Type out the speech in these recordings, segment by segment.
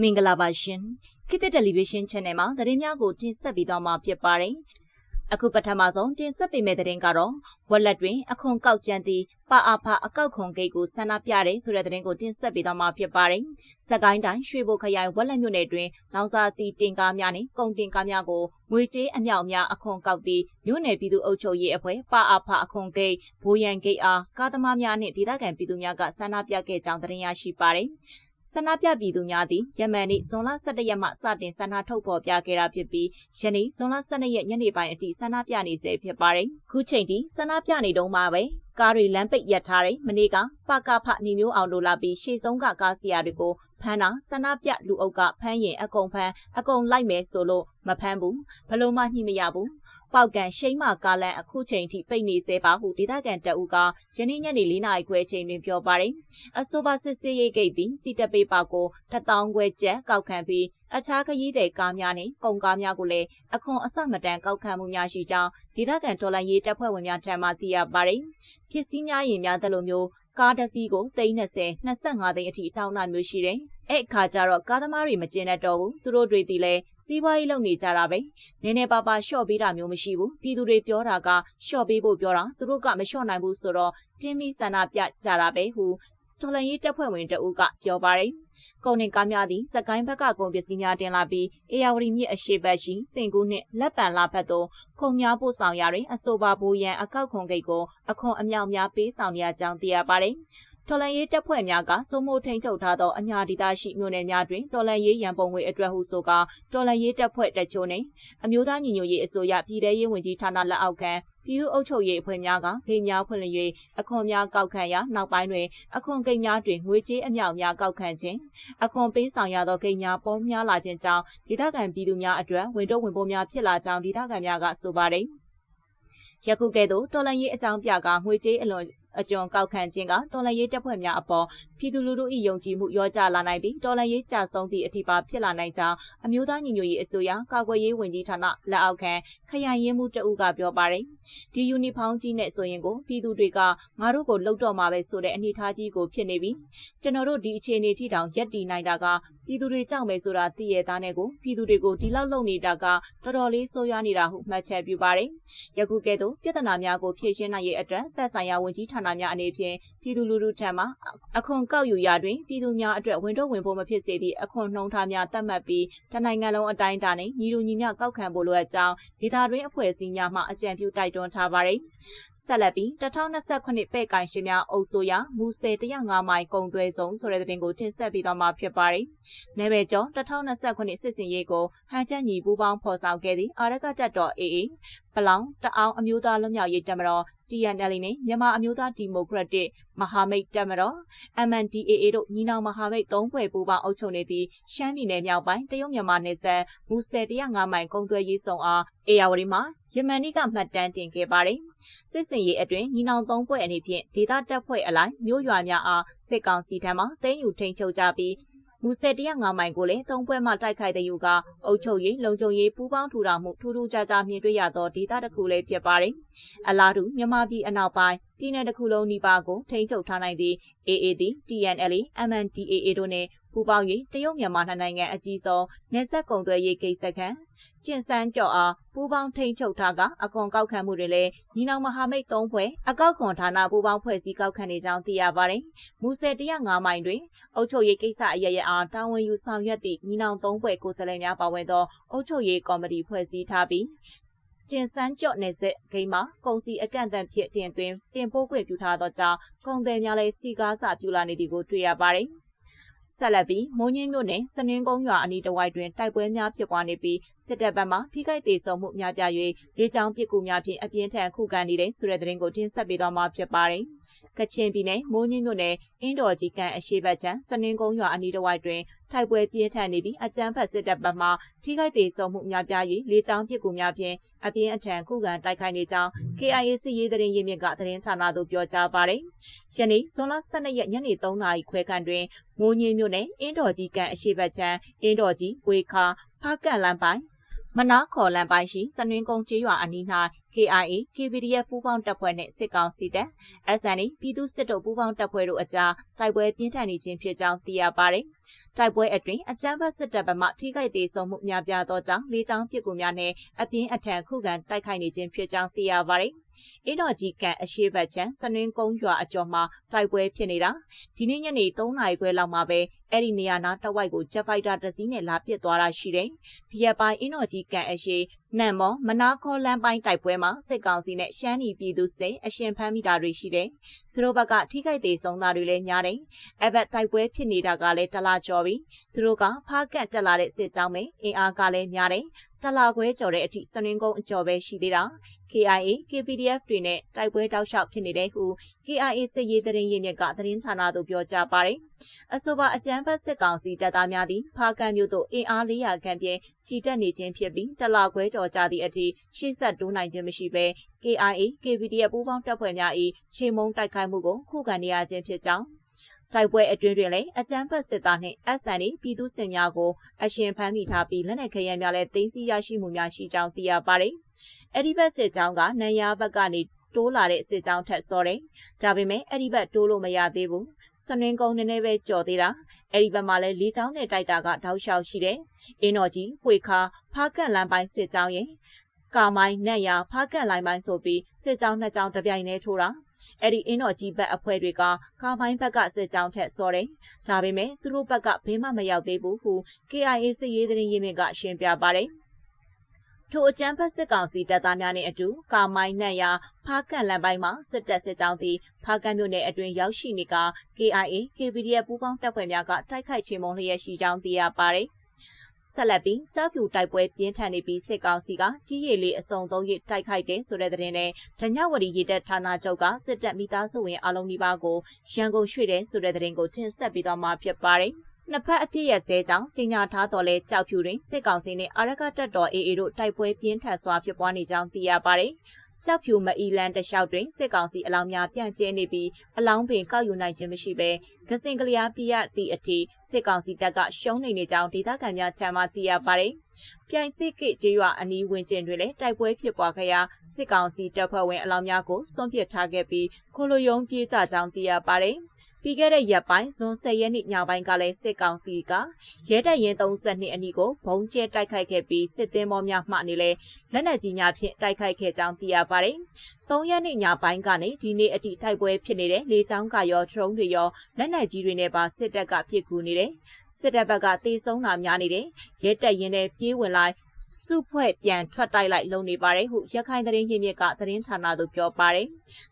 မင်္ဂလာပါရှင်ခေတ်သစ်တယ်လီဗီရှင်း channel မှာသတင်းများကိုတင်ဆက်ပေးသွားမှာဖြစ်ပါတယ်အခုပထမဆုံးတင်ဆက်ပေးမယ့်သတင်းကတော့ဝက်လက်တွင်အခွန်ကောက်ကြံသည့်ပါအာဖာအကောက်ခွန်ဂိတ်ကိုဆန္ဒပြတဲ့ဆိုတဲ့သတင်းကိုတင်ဆက်ပေးသွားမှာဖြစ်ပါတယ်။စကိုင်းတိုင်းရွှေဘိုခရိုင်ဝက်လက်မြို့နယ်တွင်လောင်စာစီတင်ကားများနှင့်ကုန်တင်ကားများကိုငွေကြေးအမြောက်များအခွန်ကောက်သည့်မြို့နယ်ပြည်သူ့အုပ်ချုပ်ရေးအဖွဲ့ပါအာဖာအခွန်ဂိတ်ဘိုးရန်ဂိတ်အားကားသမားများနှင့်ဒေသခံပြည်သူများကဆန္ဒပြခဲ့ကြောင်းသတင်းရရှိပါတယ်။ ဆန္ဒပြပြည်သူများသည်ယမန်နေ့ဇွန်လ17ရက်မှစတင်ဆန္ဒထုတ်ဖော်ပြခဲ့တာဖြစ်ပြီးယနေ့ဇွန်လ12ရက်ညနေပိုင်းအထိဆန္ဒပြနေဆဲဖြစ်ပါတယ်။ခုချိန်ထိဆန္ဒပြနေတုန်းမှာပဲ ကားတွေလမ်းပိတ်ရပ်ထားတယ်မနေ့ကပကဖနေမျိုးအောင်လိုလာပြီးရှေ့ဆုံးကကားစီယာတွေကိုဖမ်းတာဆန္ဒပြလူအုပ်ကဖမ်းရင်အကုန်ဖမ်းအကုန်လိုက်မယ်ဆိုလို့မဖမ်းဘူးဘလို့မှညှိမရဘူးပေါက်ကန်ရှိမကားလန်အခုချိန်ထိပိတ်နေသေးပါဟုဒေသခံတအူကယနေ့ညနေ၄နာရီခွဲချိန်တွင်ပြောပါတယ်အဆိုပါစစ်စေးရိတ်ဂိတ်သည်စီတပေပါကို1000ခွဲကျပ်ကောက်ခံပြီးအခြားခရီးသည်ကားများနဲ့ကုန်ကားများကိုလည်းအခွန်အဆမတန်ကောက်ခံမှုများရှိကြောင်းဒေသခံတော်လှန်ရေးတပ်ဖွဲ့ဝင်များထံမှသိရပါတယ်။ဖြစ်စည်းများရင်များသလိုမျိုးကားတစ်စီးကို330 25သိန်းအထိတောင်းတာမျိုးရှိတယ်။အဲ့အခါကျတော့ကားသမားတွေမကျင်တတ်တော့ဘူး။သူတို့တွေဒီလဲစီးပွားရေးလုပ်နေကြတာပဲ။နည်းနည်းပါးပါရှော့ပေးတာမျိုးမရှိဘူး။ပြည်သူတွေပြောတာကရှော့ပေးဖို့ပြောတာသူတို့ကမရှော့နိုင်ဘူးဆိုတော့တင်းပြီးဆန္ဒပြကြတာပဲဟု တော်လန်ရေးတပ်ဖွဲ့ဝင်တအုပ်ကပြောပါတယ်။ကုန်တင်ကားများသည်စကိုင်းဘက်ကကုန်ပစ္စည်းများတင်လာပြီးအေယာဝတီမြစ်အရှေ့ဘက်ရှိစင်ကူးနှင့်လက်ပံလာဘက်သို့ခုံများပို့ဆောင်ရာတွင်အဆိုပါဘိုးရန်အကောက်ခွန်ဂိတ်ကိုအခွန်အမြောက်များပေးဆောင်ရကြောင်းသိရပါတယ်။တော်လန်ရေးတပ်ဖွဲ့များကစိုးမိုးထိန်ချုပ်ထားသောအညာဒေသရှိမြို့နယ်များတွင်တော်လန်ရေးရန်ပုံငွေအတွက်ဟုဆိုကာတော်လန်ရေးတပ်ဖွဲ့တချို့နှင့်အမျိုးသားညီညွတ်ရေးအစိုးရပြည်ထရေးဝန်ကြီးဌာနလက်အောက်ခံ ပြည်သူ့အုပ်ချုပ်ရေးအဖွဲ့များကဂိတ်များဖွင့်လှစ်၍အခွန်များကောက်ခံရာနောက်ပိုင်းတွင်အခွန်ဂိတ်များတွင်ငွေကြေးအမြောက်များကောက်ခံခြင်းအခွန်ပေးဆောင်ရသောဂိတ်များပေါများလာခြင်းကြောင့်ဒေသခံပြည်သူများအတွက်ဝန်တော့ဝန်ပိုးများဖြစ်လာကြောင်းဒေသခံများကဆိုပါတယ်ယခုကဲ့သို့တော်လန်ရေးအကြောင်းပြကငွေကြေးအလွန် အကြုံကောက်ခံခြင်းကတော်လှန်ရေးတပ်ဖွဲ့များအပေါ်ပြည်သူလူထု၏ယုံကြည်မှုရောကြလာနိုင်ပြီးတော်လှန်ရေးကြဆုံးသည့်အထိပါဖြစ်လာနိုင်ကြောင်းအမျိုးသားညီညွတ်ရေးအစိုးရကာကွယ်ရေးဝန်ကြီးဌာနလက်အောက်ခံခရိုင်ရင်းမှုတအုပ်ကပြောပါတယ်။ဒီယူနီဖောင်းကြီးနဲ့ဆိုရင်ကိုပြည်သူတွေကငါတို့ကိုလှုပ်တော့မှာပဲဆိုတဲ့အနေအထားကြီးကိုဖြစ်နေပြီ။ကျွန်တော်တို့ဒီအခြေအနေထိတောင်ရက်တည်နိုင်တာကပြည်သူတွေကြောက်မယ်ဆိုတာသိရသားနဲ့ကိုပြည်သူတွေကိုဒီလောက်လုံနေတာကတော်တော်လေးဆိုးရွားနေတာဟုမှတ်ချက်ပြုပါတယ်။ယခုကဲ့သို့ပြဿနာများကိုဖြေရှင်းနိုင်ရေးအတွက်သက်ဆိုင်ရာဝန်ကြီးဌာနများအနေဖြင့်ပြည်သူလူထုထံမှအခွန်ကောက်ယူရာတွင်ပြည်သူများအတွက်ဝန်တော့ဝင်ဖို့မဖြစ်စေသည့်အခွန်နှုံထားများသတ်မှတ်ပြီးတနိုင်ငံလုံးအတိုင်းအတာနဲ့ညီလူညီမျှကောက်ခံဖို့လိုအပ်ကြောင်းဒေသတွင်းအဖွဲ့အစည်းများမှအကြံပြုတိုက်တွန်းထားပါတယ်။ဆက်လက်ပြီး2028ပဲ့ကိုင်ရှင်များအုပ်စိုးရမူဆယ်105မိုင်ကုံသွဲဆုံးဆိုတဲ့တဲ့တင်ကိုတင်ဆက်ပေးသွားမှာဖြစ်ပါတယ်။နယ်ပယ်ကျော်2028စစ်စင်ရေးကိုဟန်ချက်ညီပူးပေါင်းဖော်ဆောင်ခဲ့သည့်အာရကတက်တော် AA ပလောင်တအောင်အမျိုးသားလွတ်မြောက်ရေးတပ်မတော် TNL နဲ့မြန်မာအမျိုးသားဒီမိုကရက်တစ်မဟာမိတ်တပ်မတော် MNDAA တို့ညီနောင်မဟာမိတ်သုံးဖွဲ့ပူးပေါင်းအုပ်ချုပ်နေသည့်ရှမ်းပြည်နယ်မြောက်ပိုင်းတရုတ်မြန်မာနယ်စပ်မူဆယ်105မိုင်ကုန်းသွဲရေးဆောင်အားအေယာဝတီမှာယမန်နီကမှတ်တမ်းတင်ခဲ့ပါတယ်။စစ်စင်ရေးအတွင်းညီနောင်သုံးဖွဲ့အနေဖြင့်ဒေသတပ်ဖွဲ့အလိုက်မြို့ရွာများအားစစ်ကောင်စီထံမှသိမ်းယူထိန်ချုပ်ကြပြီး မူဆယ်105မိုင်ကိုလည်းသုံးပွဲမှတိုက်ခိုက်တဲ့ယူကအုပ်ချုပ်ရေးလုံခြုံရေးပူးပေါင်းထူထောင်မှုထူးထူးခြားခြားမြင်တွေ့ရသောဒေသတစ်ခုလည်းဖြစ်ပါတယ်။အလားတူမြန်မာပြည်အနောက်ပိုင်းပြည်내တစ်ခုလုံးနီးပါးကိုထိန်းချုပ်ထားနိုင်သည့် AAD, TNLA, MNDAA တို့နဲ့ပူးပေါင်း၍တရုတ်မြန်မာနှစ်နိုင်ငံအကြီးဆုံးနယ်စပ်ကုန်သွယ်ရေးကိစ္စခန့်ကျင်စန်းကြော်အားပူးပေါင်းထိန်းချုပ်ထားကအကွန်ကောက်ခံမှုတွေလည်းညီနောင်မဟာမိတ်သုံးဖွဲ့အကောက်ခွန်ဌာနပူးပေါင်းဖွဲ့စည်းကောက်ခံနေကြောင်းသိရပါတယ်။မူဆယ်105မိုင်တွင်အုပ်ချုပ်ရေးကိစ္စအရရအားတာဝန်ယူဆောင်ရွက်သည့်ညီနောင်သုံးဖွဲ့ကိုယ်စားလှယ်များပါဝင်သောအုပ်ချုပ်ရေးကော်မတီဖွဲ့စည်းထားပြီး ကျင်စန်းကြော့နယ်ဆက်ဂိမ်းမှာကုန်စီအကန့်အသတ်ဖြစ်တင်သွင်းတင်ပို့ခွင့်ပြုထားသောကြောင့်ကုန်သည်များလည်းစီကားစာပြုလာနေသည်ကိုတွေ့ရပါတယ်။ ဆက်လက်ပြီးမိုးညင်းမြို့နယ်စနင်းကုန်းရွာအနီးတစ်ဝိုက်တွင်တိုက်ပွဲများဖြစ်ပွားနေပြီးစစ်တပ်ဘက်မှထိခိုက်ဒေဆုံးမှုများပြား၍လေကြောင်းပစ်ကူများဖြင့်အပြင်းထန်ခုခံနေတဲ့ဆိုတဲ့သတင်းကိုတင်ဆက်ပေးသွားမှာဖြစ်ပါတယ်။ကချင်ပြည်နယ်မိုးညင်းမြို့နယ်အင်းတော်ကြီးကန်အရှိဘက်ချမ်းစနင်းကုန်းရွာအနီးတစ်ဝိုက်တွင်ထိုက်ပွဲပြင်းထန်နေပြီးအကြမ်းဖက်စစ်တပ်ဘက်မှထိခိုက်ဒေဆုံးမှုများပြား၍လေကြောင်းပစ်ကူများဖြင့်အပြင်းအထန်ခုခံတိုက်ခိုက်နေကြောင်း KIA စစ်ရေးသတင်းရင်းမြစ်ကသတင်းဌာနသို့ပြောကြားပါတယ်။ယနေ့ဇွန်လ12ရက်ညနေ3နာရီခွဲခန့်တွင်မိုးညင်းမြို့နယ်အင်းတော်ကြီးကန်အရှိဘက်ချမ်းအင်းတော်ကြီးဝေခါဖားကန့်လမ်းပိုင်းမနာခေါ်လန်ပိုင်းရှိစနွင်းကုန်းကျေးရွာအနီး၌ KIA KPDF ပူးပေါင်းတပ်ဖွဲ့နဲ့စစ်ကောင်စီတပ် SNA ပြည်သူစစ်တို့ပူးပေါင်းတပ်ဖွဲ့တို့အကြားတိုက်ပွဲပြင်းထန်နေခြင်းဖြစ်ကြောင်းသိရပါတယ်။တိုက်ပွဲအတွင်းအကြမ်းဖက်စစ်တပ်ဗမာထိခိုက်ဒေဆုံးမှုများပြားသောကြောင့်လေးချောင်းပစ်ကူများနဲ့အပြင်းအထန်ခုခံတိုက်ခိုက်နေခြင်းဖြစ်ကြောင်းသိရပါတယ်။အင်းတော်ကြီးကန်အရှိဘတ်ချန်စနင်းကုန်းရွာအကျော်မှာတိုက်ပွဲဖြစ်နေတာဒီနေ့ညနေ3နာရီခွဲလောက်မှာပဲအဲ့ဒီနေရာနာတဝိုက်ကိုဂျက်ဖိုက်တာတစ်စီးနဲ့လာပစ်သွားတာရှိတယ်။ဒီရက်ပိုင်းအင်းတော်ကြီးကန်အရှိ နံမော်မနာခေါ်လမ်းပိုင်းတိုက်ပွဲမှာစစ်ကောင်စီနဲ့ရှမ်းနီပြည်သူစစ်အရှင်ဖမ်းမိတာတွေရှိတယ်။သူတို့ဘက်ကထိခိုက်သေးဆုံးတာတွေလည်းများတယ်။အဲ့ဘက်တိုက်ပွဲဖြစ်နေတာကလည်းတလားကျော်ပြီ။သူတို့ကဖားကန့်တက်လာတဲ့စစ်ကြောင်းပဲအင်အားကလည်းများတယ်။တလာခွဲကျော်တဲ့အထိစနင်းကုန်းအကျော်ပဲရှိသေးတာ KIA KPDF တွေနဲ့တိုက်ပွဲတောက်လျှောက်ဖြစ်နေတဲ့ဟု KIA စစ်ရေးသတင်းရင်းမြစ်ကသတင်းဌာနသို့ပြောကြားပါတယ်။အဆိုပါအကြမ်းဖက်စစ်ကောင်စီတပ်သားများသည်ဖားကန့်မြို့သို့အင်အား400ခန့်ဖြင့်ချီတက်နေခြင်းဖြစ်ပြီးတလာခွဲကျော်ကြသည့်အထိရှေ့ဆက်တိုးနိုင်ခြင်းမရှိဘဲ KIA KPDF ပူးပေါင်းတပ်ဖွဲ့များ၏ခြေမုံတိုက်ခိုက်မှုကိုခုခံနေရခြင်းဖြစ်ကြောင်း တိုက်ပွဲအတွင်းတွင်လည်းအကြမ်းဖက်စစ်သားနှင့် SNA ပြည်သူစစ်များကိုအရှင်ဖမ်းမိထားပြီးလက်နက်ခဲယမ်းများလည်းသိမ်းဆည်းရရှိမှုများရှိကြောင်းသိရပါတယ်။အဲ့ဒီဘက်စစ်ကြောင်းကနန်ရဘက်ကနေတိုးလာတဲ့စစ်ကြောင်းထက်စောတယ်။ဒါပေမဲ့အဲ့ဒီဘက်တိုးလို့မရသေးဘူး။စနင်းကုန်းနည်းနည်းပဲကြော်သေးတာ။အဲ့ဒီဘက်မှာလည်းလေးချောင်းနဲ့တိုက်တာကတောက်လျှောက်ရှိတယ်။အင်းတော်ကြီး၊ပွေခါဖားကန့်လမ်းပိုင်းစစ်ကြောင်းရဲ့ ကာမိုင်းနက်ရဖားကန့်လိုင်းပိုင်းဆိုပြီးစစ်ကြောင်းနှစ်ကြောင်းတပြိုင်တည်းထိုးတာအဲ့ဒီအင်းတော်ကြီးဘက်အဖွဲ့တွေကကာမိုင်းဘက်ကစစ်ကြောင်းထက်စောတယ်ဒါပေမဲ့သူတို့ဘက်ကဘေးမှမရောက်သေးဘူးဟု KIA စစ်ရေးသတင်းရင်းမြစ်ကရှင်းပြပါတယ်ထိုအကြမ်းဖက်စစ်ကောင်စီတပ်သားများနဲ့အတူကာမိုင်းနက်ရဖားကန့်လမ်းပိုင်းမှာစစ်တပ်စစ်ကြောင်းသည်ဖားကန့်မြို့နယ်အတွင်းရောက်ရှိနေက KIA KPDF ပူးပေါင်းတပ်ဖွဲ့များကတိုက်ခိုက်ချေမှုန်းလျက်ရှိကြောင်းသိရပါတယ် ဆက်လက်ပြီးကြောက်ဖြူတိုက်ပွဲပြင်းထန်နေပြီးစစ်ကောင်စီကကြီးရည်လေးအစုံသုံးရတိုက်ခိုက်တဲ့ဆိုတဲ့သတင်းနဲ့ဓညဝတီရေတပ်ဌာနချုပ်ကစစ်တပ်မိသားစုဝင်အလုံးဒီပါကိုရန်ကုန်ရွှေ့တဲ့ဆိုတဲ့သတင်းကိုတင်ဆက်ပေးသွားမှာဖြစ်ပါတယ်။နှစ်ဖက်အပြည့်ရဲ့ဆဲကြောင့်တင်ညာထားတော်လဲကြောက်ဖြူတွင်စစ်ကောင်စီနဲ့အာရကတပ်တော် AA တို့တိုက်ပွဲပြင်းထန်စွာဖြစ်ပွားနေကြောင်းသိရပါတယ်။ ကြောက်ဖြူမအီလန်တလျှောက်တွင်စစ်ကောင်စီအလောင်းများပြန့်ကျဲနေပြီးအလောင်းပင်ကောက်ယူနိုင်ခြင်းမရှိဘဲကစင်ကလျာပြရသည့်အထိစစ်ကောင်စီတပ်ကရှုံးနေနေကြောင်းဒေသခံများထံမှသိရပါတယ်။ပြိုင်စစ်ကိကျေးရွာအနီးဝန်းကျင်တွင်လည်းတိုက်ပွဲဖြစ်ပွားခဲ့ရာစစ်ကောင်စီတပ်ဖွဲ့ဝင်အလောင်းများကိုစွန့်ပစ်ထားခဲ့ပြီးခိုလိုယုံပြေးကြကြောင်းသိရပါတယ်။ပြီးခဲ့တဲ့ရက်ပိုင်းဇွန်10ရက်နေ့ညပိုင်းကလည်းစစ်ကောင်စီကရဲတပ်ရင်32အနီးကိုဘုံကျဲတိုက်ခိုက်ခဲ့ပြီးစစ်သည်မောများမှနေလဲလက်နက်ကြီးများဖြင့်တိုက်ခိုက်ခဲ့ကြောင်းသိရပါတယ်။3ရက်နေ့ညပိုင်းကနေဒီနေ့အထိတိုက်ပွဲဖြစ်နေတဲ့လေကြောင်းကရောဒရုန်းတွေရောလက်နက်ကြီးတွေနဲ့ပါစစ်တပ်ကပစ်ကူနေတယ်။စစ်တပ်ဘက်ကတေဆုံးတာများနေတယ်။ရဲတပ်ရင်နဲ့ပြေးဝင်လိုက် စုဖွဲ့ပြန်ထွက်တိုက်လိုက်လုံနေပါတယ်ဟုရခိုင်သတင်းရင်းမြစ်ကသတင်းဌာနသို့ပြောပါတယ်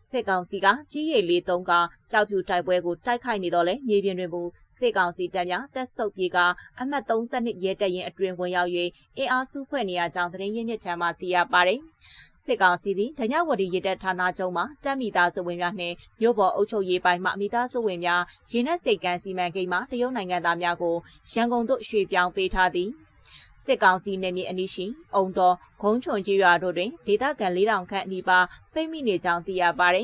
စစ်ကောင်စီကကြီးရည်လေးသုံးကကြောက်ဖြူတိုက်ပွဲကိုတိုက်ခိုက်နေတော့လဲမြေပြင်တွင်မူစစ်ကောင်စီတပ်များတက်ဆုပ်ပြေကအမှတ်32ရဲတပ်ရင်အတွင်ဝင်ရောက်၍အင်အားစုဖွဲ့နေရကြောင်းသတင်းရင်းမြစ်ထံမှသိရပါတယ်စစ်ကောင်စီသည်ဒညဝတီရေတပ်ဌာနချုပ်မှတပ်မိသားစုဝင်များနှင့်မြို့ပေါ်အုပ်ချုပ်ရေးပိုင်းမှမိသားစုဝင်များရေနက်စိတ်ကမ်းစီမံကိန်းမှတရုတ်နိုင်ငံသားများကိုရန်ကုန်သို့ရွှေ့ပြောင်းပေးထားသည် စစ်ကောင်စီနယ်မြေအနီးရှိအုံတော်ဂုံးချုံကြီးရွာတို့တွင်ဒေသခံ4000ခန့်အနီးပါပိတ်မိနေကြောင်းသိရပါတယ်